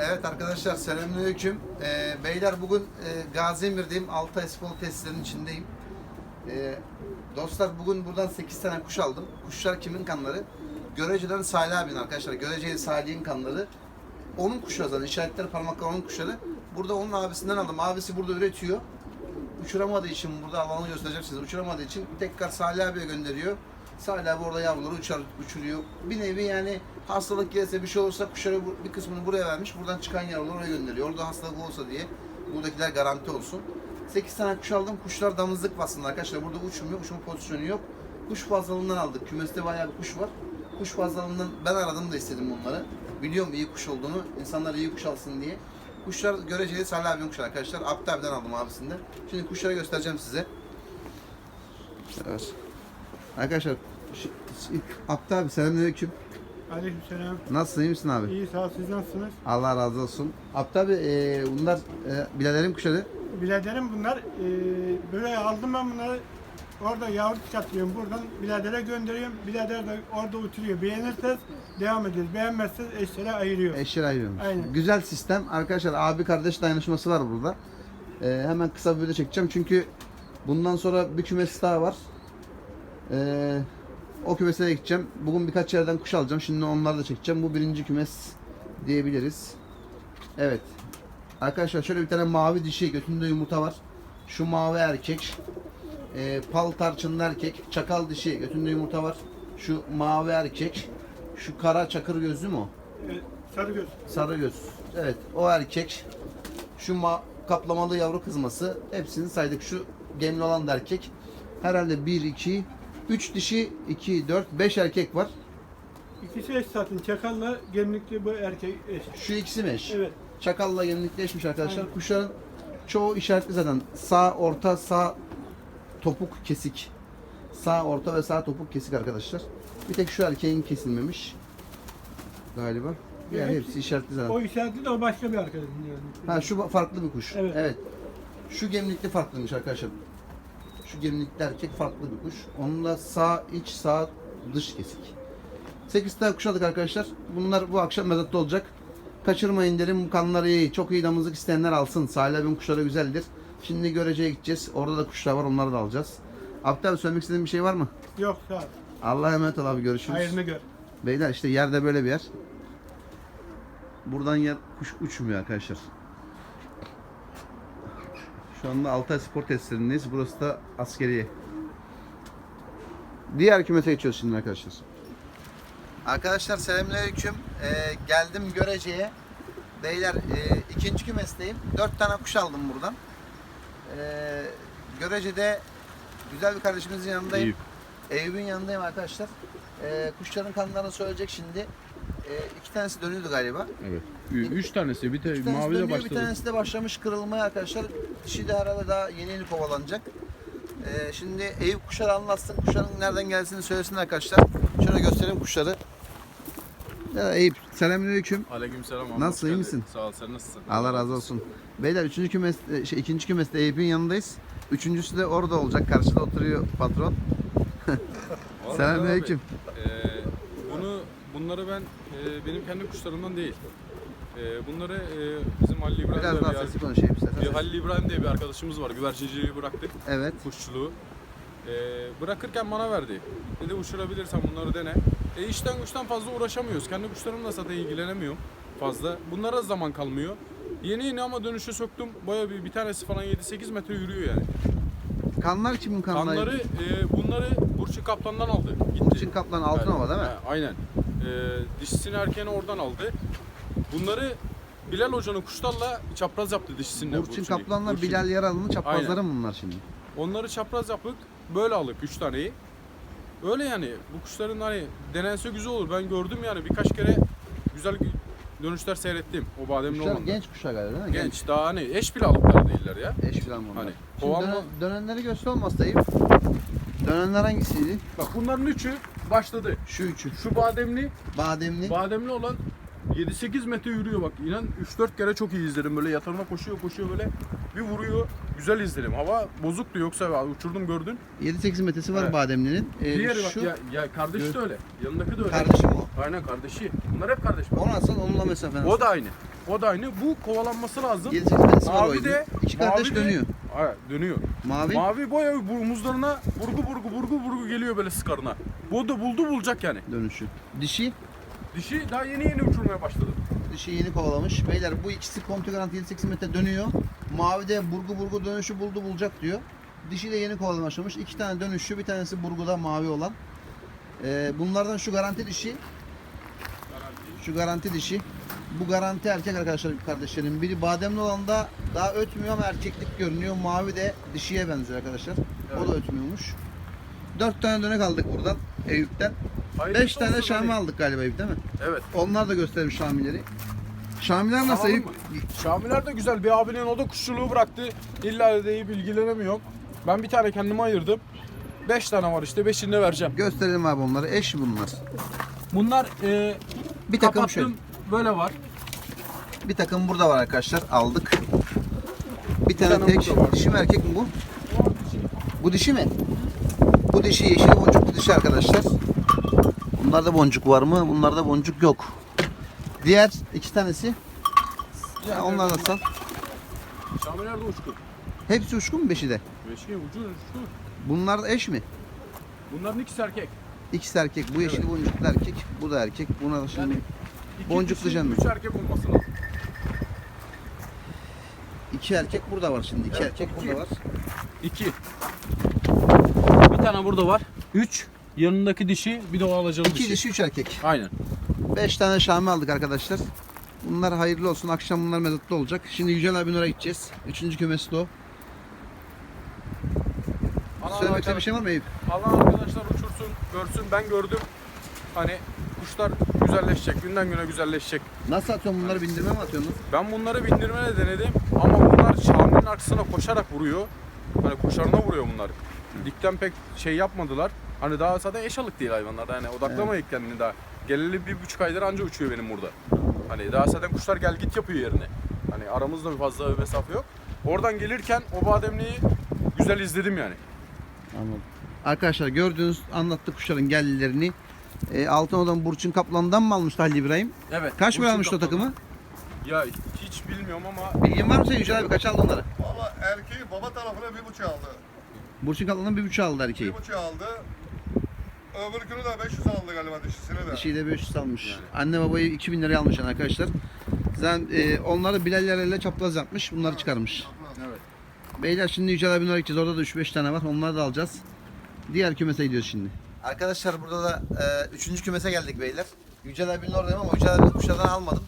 Evet arkadaşlar selamünaleyküm. Ee, beyler bugün e, Gazi Emir'deyim. Altay Spor tesislerinin içindeyim. Ee, dostlar bugün buradan 8 tane kuş aldım. Kuşlar kimin kanları? Görece'den Salih abinin arkadaşlar. Göreceli Salih'in kanları. Onun kuşları zaten. İşaretleri parmaklar onun kuşları. Burada onun abisinden aldım. Abisi burada üretiyor. Uçuramadığı için burada alanı göstereceğim size. Uçuramadığı için tekrar Salih abiye gönderiyor. Salih abi orada yavruları uçar, uçuruyor. Bir nevi yani hastalık gelse bir şey olursa kuşları bir kısmını buraya vermiş. Buradan çıkan yavruları oraya gönderiyor. Orada hastalık olsa diye buradakiler garanti olsun. 8 tane kuş aldım. Kuşlar damızlık aslında arkadaşlar. Burada uçmuyor. Uçma pozisyonu yok. Kuş fazlalığından aldık. Kümeste bayağı bir kuş var. Kuş fazlalığından ben aradım da istedim onları. Biliyorum iyi kuş olduğunu. İnsanlar iyi kuş alsın diye. Kuşlar göreceli Salih abinin kuşları arkadaşlar. Abdi abiden aldım abisinden. Şimdi kuşları göstereceğim size. Evet. Arkadaşlar şu- Abdi abi selamünaleyküm. Aleykümselam. Nasılsın iyi misin abi? İyi sağ ol. Siz nasılsınız? Allah razı olsun. Abdi abi e, bunlar e, bilallerim kuşları. Biraderim bunlar. Ee, böyle aldım ben bunları. Orada yavru çıkartıyorum. Buradan biradere gönderiyorum. Birader de orada uçuruyor. Beğenirseniz devam ederiz. Beğenmezseniz eşlere ayırıyor. Eşler ayırıyormuş. Aynen. Güzel sistem. Arkadaşlar abi kardeş dayanışması var burada. E, hemen kısa bir video çekeceğim çünkü bundan sonra bir kümes daha var. E, o kümese de gideceğim. Bugün birkaç yerden kuş alacağım. Şimdi onları da çekeceğim. Bu birinci kümes diyebiliriz. Evet. Arkadaşlar şöyle bir tane mavi dişi götünde yumurta var. Şu mavi erkek. E, pal tarçınlı erkek. Çakal dişi götünde yumurta var. Şu mavi erkek. Şu kara çakır gözlü mü? Evet, sarı göz. Sarı göz. Evet o erkek. Şu ma kaplamalı yavru kızması. Hepsini saydık. Şu gemli olan da erkek. Herhalde 1, 2, 3 dişi, 2, 4, 5 erkek var. İkisi eş zaten. Çakalla gemlikli bu erkek eş. Şu ikisi mi eş? Evet. Çakalla gemlikleşmiş arkadaşlar. Aynen. Kuşların çoğu işaretli zaten. Sağ, orta, sağ topuk kesik. Sağ, orta ve sağ topuk kesik arkadaşlar. Bir tek şu erkeğin kesilmemiş. Galiba. Yani Evet. hepsi işaretli zaten. O işaretli de o başka bir arkadaşım yani. Ha şu farklı bir kuş. Evet. Şu gemlikli farklıymış arkadaşlar. Şu gemlikli erkek farklı bir kuş. Onun da sağ iç sağ dış kesik. 8 tane kuş aldık arkadaşlar. Bunlar bu akşam mezatta olacak. Kaçırmayın derim. Bu kanları iyi. Çok iyi damızlık isteyenler alsın. Salih abinin kuşları güzeldir. Şimdi göreceğe gideceğiz. Orada da kuşlar var. Onları da alacağız. Abdü abi söylemek istediğin bir şey var mı? Yok ol. Allah'a emanet ol abi. Görüşürüz. Hayrını gör. Beyler işte yerde böyle bir yer. Buradan yer kuş uçmuyor arkadaşlar. Şu anda Altay Spor testlerindeyiz. Burası da askeriye. Diğer kümese geçiyoruz şimdi arkadaşlar. Arkadaşlar selamünaleyküm. Ee, geldim Görece'ye. Beyler e, ikinci kümesteyim. Dört tane kuş aldım buradan. Ee, Görece'de güzel bir kardeşimizin yanındayım. Eyüp'ün yanındayım arkadaşlar. Ee, kuşların kanlarını söyleyecek şimdi. Ee, iki tanesi dönüyordu galiba. Evet. Ü- Üç tanesi bir de Bir tanesi mavi de dönüyor, bir başladı. tanesi de başlamış kırılmaya arkadaşlar. Dişi de herhalde daha yeni yeni kovalanacak. Ee, şimdi Eyüp kuşları anlatsın. Kuşların nereden geldiğini söylesin arkadaşlar. Şöyle göstereyim kuşları. Ya Eyüp selamünaleyküm. Aleykümselam. abi, Nasılsın, hoş iyi geldin. misin? Sağ ol, sen nasılsın? Allah razı olsun. Beyler üçüncü kümes, e, şey, ikinci kümeste Eyüp'ün yanındayız. Üçüncüsü de orada olacak. Karşıda oturuyor patron. Vallahi Selamünaleyküm. abi, eee, bunu bunları ben eee, benim kendi kuşlarımdan değil. Eee, bunları eee, bizim Halil İbrahim Biraz daha bir, sesli konuşayım bir istersen. Halil İbrahim diye bir arkadaşımız var. Güvercinciliği bıraktık. Evet. Kuşçuluğu. Eee, bırakırken bana verdi. Dedi uçurabilirsen bunları dene. E işten güçten fazla uğraşamıyoruz. Kendi kuşlarımla zaten ilgilenemiyorum fazla. Bunlara zaman kalmıyor. Yeni yeni ama dönüşe soktum. Baya bir, bir tanesi falan 7-8 metre yürüyor yani. Kanlar kimin kanları? Kanları e, bunları Burçin Kaplan'dan aldı. Gitti. Burçin Kaplan Altınova değil mi? Ha, aynen. E, dişisini erkeğini oradan aldı. Bunları Bilal Hoca'nın kuşlarla çapraz yaptı dişisinle. Burçin. Kaplan'la Burçin. Bilal Yaralı'nın çaprazları Aynen. mı bunlar şimdi? Onları çapraz yapıp böyle aldık 3 taneyi. Öyle yani bu kuşların hani denense güzel olur. Ben gördüm yani birkaç kere güzel gü- dönüşler seyrettim o bademli Kuşlar olanlar. genç kuşlar galiba değil mi? Genç. Daha hani eş bile aldıkları değiller ya. Eş falan bunlar. Hani Şimdi kovan dönen- dönenleri göster olmaz. Dönenler hangisiydi? Bak bunların üçü başladı. Şu üçü. Şu bademli, Bademli. bademli olan 7-8 metre yürüyor bak. İnan 3-4 kere çok iyi izledim. Böyle yatağına koşuyor koşuyor böyle. Bir vuruyor. Güzel izledim. Hava bozuktu yoksa ya, uçurdum gördün. 7-8 metresi var Evet. bademlinin. Ee, Diğeri bak şu ya, ya kardeşi de öyle. Yanındaki de öyle. kardeşim o. Aynen kardeşi. Bunlar hep kardeş. bak. O nasıl? Onunla mesafe nasıl? O da aynı. O da aynı. Bu kovalanması lazım. 7-8 metresi var oydu. İki kardeş mavi de- dönüyor. Evet dönüyor. Mavi. Mavi boya bu omuzlarına burgu burgu burgu burgu geliyor böyle sıkarına. Bu da buldu bulacak yani. dönüşü. Dişi. Dişi daha yeni yeni uçurmaya başladı. Dişi yeni kovalamış. Beyler bu ikisi komple garanti 7-8 metre dönüyor. Mavi de burgu burgu dönüşü buldu bulacak diyor. Dişi de yeni kovalamaya başlamış. İki tane dönüşü, bir tanesi burguda mavi olan. Ee, bunlardan şu garanti dişi. Şu garanti dişi. Bu garanti erkek arkadaşlar kardeşlerim. Biri bademli olan da daha ötmüyor ama erkeklik görünüyor. Mavi de dişiye benziyor arkadaşlar. O da ötmüyormuş. Dört tane dönek aldık buradan Eyüp'ten. Hayırlısı Beş tane olsun şami aldık galiba değil mi? Evet. Onlar da göstermiş Şamileri. Şamiler nasıl mı? Şamiler de güzel. Bir abinin o da kuşçuluğu bıraktı. İlla deyip ilgilenemiyor. Ben bir tane kendime ayırdım. 5 tane var işte. Beşini de vereceğim. Gösterelim abi onları. Eş bunlar. Bunlar e, Bir takım kapattım. şöyle. Böyle var. Bir takım burada var arkadaşlar. Aldık. Bir tane tane tek. burada var. Dişi mi erkek mi bu? Bu dişi mi? Bu dişi yeşil boncuklu dişi arkadaşlar. Bunlarda boncuk var mı? Bunlarda boncuk yok. Diğer iki tanesi. Ya onlar da sal. Şamiler de uçtu. Hepsi uçkun mu beşi de? Beşi ucu uçtu. Bunlar da eş mi? Bunların ikisi erkek. İkisi erkek. Bu yeşil boncuklu erkek. Bu da erkek. Buna da şimdi Yani Boncuklu canlı. Üç erkek olması lazım. iki erkek burada var şimdi. İki erkek iki. burada var. İki. Bir tane burada var. Üç. Yanındaki dişi bir de o alacalı İki dişi. dişi, üç erkek. Aynen. 5 tane Şami aldık arkadaşlar. Bunlar hayırlı olsun. Akşam bunlar mezatlı olacak. Şimdi Yücel abinin oraya gideceğiz. Üçüncü kümesi de o. Söylemek istediğin bir şey var mı Eyüp? Allah arkadaşlar uçursun, görsün. Ben gördüm. Hani kuşlar güzelleşecek, günden güne güzelleşecek. Nasıl atıyorsun bunları bindirme mi atıyorsun? Ben bunları bindirme de denedim ama bunlar Şamil'in arkasına koşarak vuruyor. Hani kuşlarına vuruyor bunlar. Dikten pek şey yapmadılar. Hani daha zaten eşalık değil hayvanlar. Yani odaklamayık kendini daha. Geleli bir buçuk aydır anca uçuyor benim burada. Hani daha zaten kuşlar gel git yapıyor yerine. Hani aramızda bir fazla bir mesafe yok. Oradan gelirken o bademliği güzel izledim yani. Anladım. Arkadaşlar gördüğünüz anlattı kuşların geldilerini. E, Altın Burçin Kaplan'dan mı almıştı Halil İbrahim? Evet. Kaç Burçin almıştı o takımı? Ya hiç bilmiyorum ama Bilgin var mı senin Yücel abi? Kaç aldın onları? Valla erkeği baba tarafına bir buçuk aldı. Burçin Kaplan'dan bir buçuk aldı erkeği. Bir buçuk aldı. Öbürkünü de 500 aldı galiba dişisini de. Dişiyi de 500 almış. Anne babayı 2000 liraya almış yani arkadaşlar. Zaten e, onları bilallerle çapraz yapmış. Bunları çıkarmış. evet. Beyler şimdi Yücel abinin oraya gideceğiz. Orada da 3-5 tane var. Onları da alacağız. Diğer kümese gidiyoruz şimdi. Arkadaşlar burada da e, üçüncü kümese geldik beyler. Yücel abinin oradayım ama Yücel abinin kuşlardan almadım.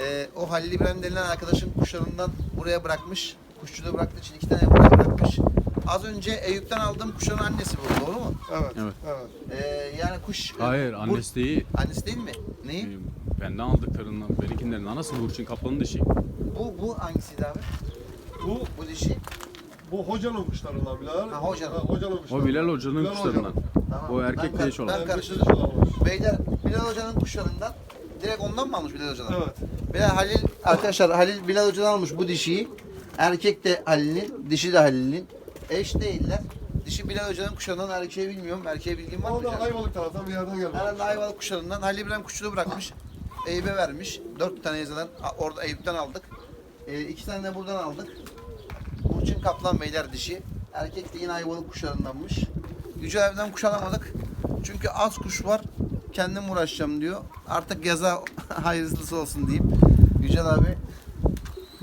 E, o Halil İbrahim denilen arkadaşın kuşlarından buraya bırakmış. Kuşçuda bıraktığı için iki tane buraya bırakmış. Az önce Eyüp'ten aldığım kuşların annesi bu. Doğru mu? Evet. Evet. evet. E, yani kuş... Hayır Bur- annesi değil. Annesi değil mi? Neyi? Ee, Benden aldıklarından, benimkilerin anası Burçin Kaplan'ın dişi. Bu, bu hangisiydi abi? Bu, Bu dişi. bu hocanın kuşlarından Bilal. Ha, hocanın. hocanın kuşları. O Bilal Hoca'nın Bilal kuşlarından. hocanın. Tamam. O erkek ben, değiş olan. Ben karıştırdım. Beyler Bilal Hoca'nın kuşlarından direkt ondan mı almış Bilal Hoca'dan? Evet. Bilal Halil arkadaşlar Halil Bilal Hoca'dan almış bu dişiyi. Erkek de Halil'in, dişi de Halil'in. Eş değiller. Dişi Bilal Hoca'nın kuşlarından erkeği bilmiyorum. Erkeğe bilgim var mı? O da hocam? Ayvalık taraftan bir yerden geldi. Herhalde Ayvalık kuşlarından Halil İbrahim kuşçuluğu bırakmış. Eyüp'e vermiş. Dört tane yazıdan orada Eyüp'ten aldık. Ee, iki tane de buradan aldık. Burçin Kaplan Beyler dişi. Erkek de yine Ayvalık kuşlarındanmış. Yücel abiden kuş alamadık. Çünkü az kuş var. Kendim uğraşacağım diyor. Artık yaza hayırlısı olsun diyeyim. Yücel abi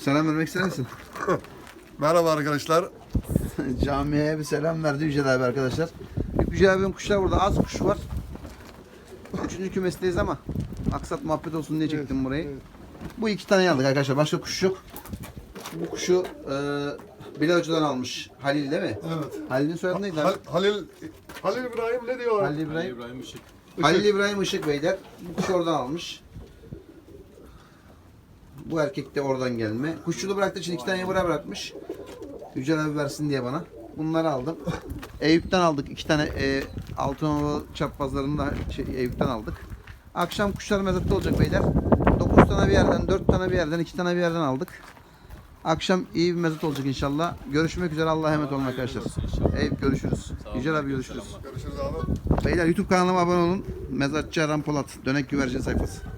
selam vermek ister misin? Merhaba arkadaşlar. Camiye bir selam verdi Yücel abi arkadaşlar. Yücel abinin kuşlar burada az kuş var. Üçüncü kümesteyiz ama aksat muhabbet olsun diye çektim burayı. evet. Bu iki tane aldık arkadaşlar. Başka kuş yok. Bu kuşu e, Bilal Hoca'dan almış. Halil değil mi? Evet. Halil'in soyadı neydi abi? Hal- Halil Halil İbrahim ne diyor? Halil İbrahim. İbrahim Işık. Halil İbrahim Işık Beyler. Bu kuşu oradan almış. Bu erkek de oradan gelme. Kuşçuluğu bıraktığı için iki tane buraya bırakmış. Yücel abi versin diye bana. Bunları aldım. Eyüp'ten aldık. iki tane e, Altınova çaprazlarını da şey, Eyüp'ten aldık. Akşam kuşlar mezatta olacak beyler. 9 tane bir yerden, 4 tane bir yerden, 2 tane bir yerden aldık. Akşam iyi bir mezat olacak inşallah. Görüşmek üzere. Allah'a emanet olun arkadaşlar. Eyüp görüşürüz. Yücel abi görüşürüz. Görüşürüz abi. Beyler YouTube kanalıma abone olun. Mezatçı Erhan Polat. Dönek güvercin sayfası.